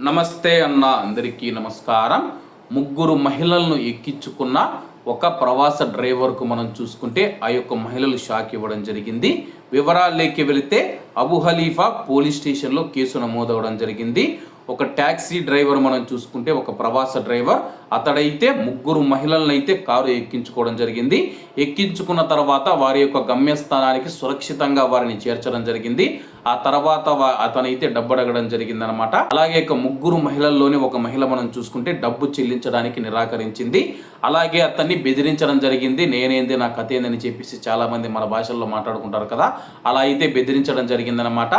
నమస్తే అన్న అందరికీ నమస్కారం. ముగ్గురు మహిళలను ఎక్కించుకున్న ఒక ప్రవాస డ్రైవర్కు మనం చూసుకుంటే ఆ యొక్క మహిళలు షాక్ ఇవ్వడం జరిగింది. వివరాల్లోకి వెళితే అబు హలీఫా పోలీస్ స్టేషన్లో కేసు నమోదవడం జరిగింది. ఒక ట్యాక్సీ డ్రైవర్ మనం చూసుకుంటే ఒక ప్రవాస డ్రైవర్ అతడైతే ముగ్గురు మహిళలను అయితే కారు ఎక్కించుకోవడం జరిగింది. ఎక్కించుకున్న తర్వాత వారి యొక్క గమ్యస్థానానికి సురక్షితంగా వారిని చేర్చడం జరిగింది. ఆ తర్వాత అతనైతే డబ్బు అడగడం జరిగింది అనమాట అలాగే ఇక ముగ్గురు మహిళల్లోని ఒక మహిళ మనం చూసుకుంటే డబ్బు చెల్లించడానికి నిరాకరించింది. అలాగే అతన్ని బెదిరించడం జరిగింది. నేనేంది నా కథ ఏందని చెప్పేసి చాలామంది మన భాషల్లో మాట్లాడుకుంటారు కదా. అలా అయితే బెదిరించడం జరిగిందనమాట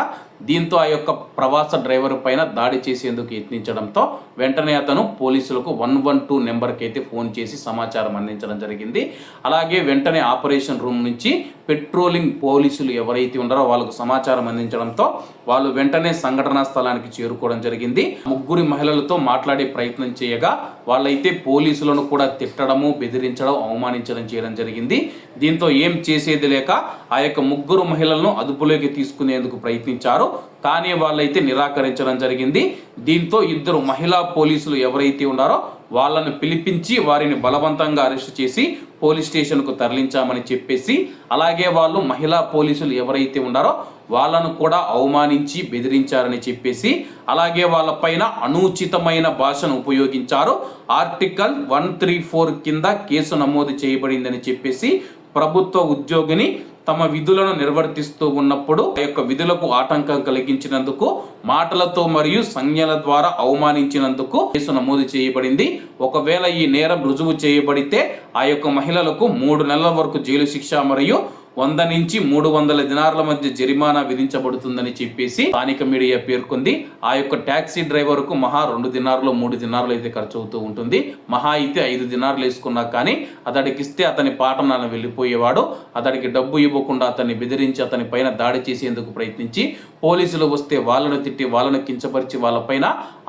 దీంతో ఆ యొక్క ప్రవాస డ్రైవర్ పైన దాడి చేసేందుకు యత్నించడంతో వెంటనే అతను పోలీసులకు వన్ వన్ టూ నెంబర్కి అయితే ఫోన్ చేసి సమాచారం అందించడం జరిగింది. అలాగే వెంటనే ఆపరేషన్ రూమ్ నుంచి పెట్రోలింగ్ పోలీసులు ఎవరైతే ఉన్నారో వాళ్ళకు సమాచారం అందించడంతో వాళ్ళు వెంటనే సంఘటనా స్థలానికి చేరుకోవడం జరిగింది. ముగ్గురి మహిళలతో మాట్లాడే ప్రయత్నం చేయగా వాళ్ళైతే పోలీసులను కూడా తిట్టడము బెదిరించడం అవమానించడం చేయడం జరిగింది. దీంతో ఏం చేసేది లేక ఆ యొక్క ముగ్గురు మహిళలను అదుపులోకి తీసుకునేందుకు ప్రయత్నించారు. కానీ వాళ్ళైతే నిరాకరించడం జరిగింది. దీంతో ఇద్దరు మహిళా పోలీసులు ఎవరైతే ఉన్నారో వాళ్ళను పిలిపించి వారిని బలవంతంగా అరెస్ట్ చేసి పోలీస్ స్టేషన్కు తరలించామని చెప్పేసి అలాగే వాళ్ళు మహిళా పోలీసులు ఎవరైతే ఉన్నారో వాళ్ళను కూడా అవమానించి బెదిరించారని చెప్పేసి అలాగే వాళ్ళపైన అనుచితమైన భాషను ఉపయోగించారు. ఆర్టికల్ వన్ త్రీ ఫోర్ కింద కేసు నమోదు చేయబడిందని చెప్పేసి ప్రభుత్వ ఉద్యోగిని తమ విధులను నిర్వర్తిస్తూ ఉన్నప్పుడు ఆ యొక్క విధులకు ఆటంకం కలిగించినందుకు మాటలతో మరియు సంజ్ఞల ద్వారా అవమానించినందుకు కేసు నమోదు చేయబడింది. ఒకవేళ ఈ నేరం రుజువు చేయబడితే ఆ యొక్క మహిళలకు మూడు నెలల వరకు జైలు శిక్ష మరియు వంద నుంచి మూడు వందల దినార్ల మధ్య జరిమానా విధించబడుతుందని చెప్పేసి స్థానిక మీడియా పేర్కొంది. ఆ యొక్క ట్యాక్సీ డ్రైవర్కు మహా రెండు దినార్లు మూడు దినార్లు అయితే ఖర్చు అవుతూ ఉంటుంది. మహా అయితే ఐదు దినార్లు వేసుకున్నా కానీ అతడికి ఇస్తే అతని పాటనాన వెళ్ళిపోయేవాడు. అతడికి డబ్బు ఇవ్వకుండా అతన్ని బెదిరించి అతని పైన దాడి చేసేందుకు ప్రయత్నించి పోలీసులు వస్తే వాళ్ళను తిట్టి వాళ్ళను కించపరిచి వాళ్ళపైన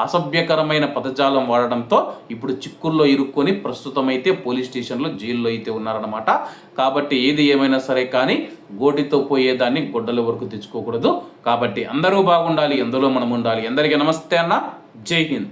అసభ్యకరమైన పదజాలం వాడడంతో ఇప్పుడు చిక్కుల్లో ఇరుక్కొని ప్రస్తుతం అయితే పోలీస్ స్టేషన్లో జైల్లో అయితే ఉన్నారన్నమాట. కాబట్టి ఏది ఏమైనా సరే కానీ గోటితో పోయేదాన్ని గుడ్డల వరకు తెచ్చుకోకూడదు. కాబట్టి అందరూ బాగుండాలి ఎందులో మనం ఉండాలి. అందరికీ నమస్తే అన్న. జై హింద్.